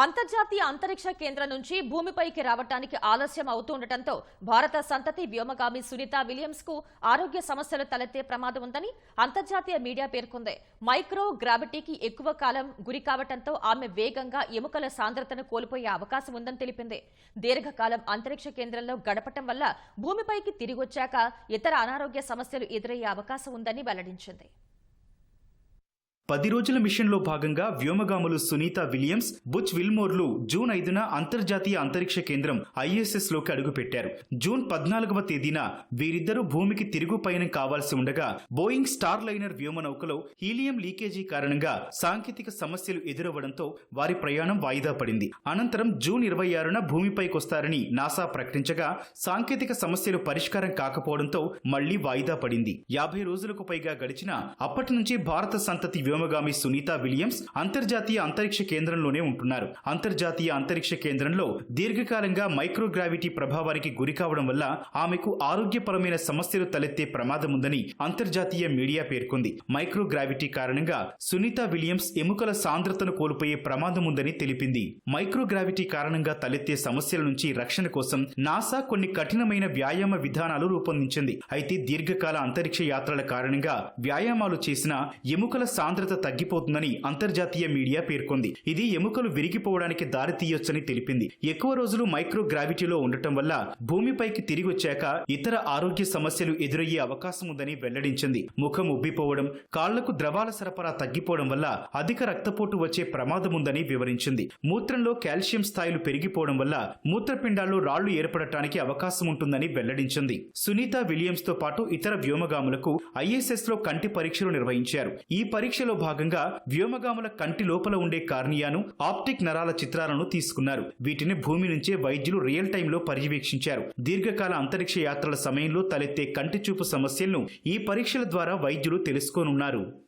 అంతర్జాతీయ అంతరిక్ష కేంద్రం నుంచి భూమిపైకి రావటానికి ఆలస్యం అవుతుండటంతో భారత సంతతి వ్యోమగామి సునీత విలియమ్స్కు ఆరోగ్య సమస్యలు తలెత్తే ప్రమాదం ఉందని అంతర్జాతీయ మీడియా పేర్కొంది. మైక్రో గ్రావిటీకి ఎక్కువ కాలం గురి కావటంతో ఆమె వేగంగా ఎముకల సాంద్రతను కోల్పోయే అవకాశం ఉందని తెలిపింది. దీర్ఘకాలం అంతరిక్ష కేంద్రంలో గడపటం వల్ల భూమిపైకి తిరిగొచ్చాక ఇతర అనారోగ్య సమస్యలు ఎదురయ్యే అవకాశం ఉందని వెల్లడించింది. పది రోజుల మిషన్లో భాగంగా వ్యోమగాములు సునీత విలియమ్స్ బుచ్ విల్మోర్లు జూన్ ఐదున అంతర్జాతీయ అంతరిక్ష కేంద్రం ఐఎస్ఎస్లోకి అడుగుపెట్టారు. జూన్ పద్నాలుగవ తేదీన వీరిద్దరూ భూమికి తిరుగు పయనం కావాల్సి ఉండగా బోయింగ్ స్టార్ లైనర్ వ్యోమనౌకలో హీలియం లీకేజీ కారణంగా సాంకేతిక సమస్యలు ఎదురవ్వడంతో వారి ప్రయాణం వాయిదా పడింది. అనంతరం జూన్ ఇరవై ఆరున భూమిపైకొస్తారని నాసా ప్రకటించగా సాంకేతిక సమస్యలు పరిష్కారం కాకపోవడంతో మళ్ళీ వాయిదా పడింది. యాభై రోజులకు పైగా గడిచిన అప్పటి నుంచి భారత సంతతి వ్యోమగామి సునీత విలియమ్స్ అంతర్జాతీయ అంతరిక్ష కేంద్రంలోనే ఉంటున్నారు. అంతర్జాతీయ అంతరిక్ష కేంద్రంలో దీర్ఘకాలంగా మైక్రోగ్రావిటీ ప్రభావానికి గురి కావడం వల్ల ఆమెకు ఆరోగ్యపరమైన సమస్యలు తలెత్తే ప్రమాదం ఉందని అంతర్జాతీయ మీడియా పేర్కొంది. మైక్రోగ్రావిటీ కారణంగా సునీత విలియమ్స్ ఎముకల సాంద్రతను కోల్పోయే ప్రమాదం ఉందని తెలిపింది. మైక్రోగ్రావిటీ కారణంగా తలెత్తే సమస్యల నుంచి రక్షణ కోసం నాసా కొన్ని కఠినమైన వ్యాయామ విధానాలు రూపొందించింది. అయితే దీర్ఘకాల అంతరిక్ష యాత్రల కారణంగా వ్యాయామాలు చేసిన ఎముకల సాంద్రత తగ్గిపోతుందని అంతర్జాతీయ మీడియా పేర్కొంది. ఇది ఎముకలు విరిగిపోవడానికి దారి తీయొచ్చని తెలిపింది. ఎక్కువ రోజులు మైక్రో గ్రావిటీలో ఉండటం వల్ల భూమిపైకి తిరిగి వచ్చాక ఇతర ఆరోగ్య సమస్యలు ఎదురయ్యే అవకాశం ఉందని వెల్లడించింది. ముఖం ఉబ్బిపోవడం కాళ్ళకు ద్రవాల సరఫరా తగ్గిపోవడం వల్ల అధిక రక్తపోటు వచ్చే ప్రమాదం ఉందని వివరించింది. మూత్రంలో కాల్షియం స్థాయిలు పెరిగిపోవడం వల్ల మూత్రపిండాల్లో రాళ్ళు ఏర్పడటానికి అవకాశం ఉంటుందని వెల్లడించింది. సునీత విలియమ్స్తో పాటు ఇతర వ్యోమగాములకు ఐఎస్ఎస్లో కంటి పరీక్షలు నిర్వహించారు. ఈ పరీక్షలో భాగంగా వ్యోమగాముల కంటి లోపల ఉండే కార్నియాను ఆప్టిక్ నరాల చిత్రాలను తీసుకున్నారు. వీటిని భూమి నుంచే వైద్యులు రియల్ టైంలో పర్యవేక్షించారు. దీర్ఘకాల అంతరిక్ష యాత్రల సమయంలో తలెత్తే కంటి చూపు సమస్యలను ఈ పరీక్షల ద్వారా వైద్యులు తెలుసుకోనున్నారు.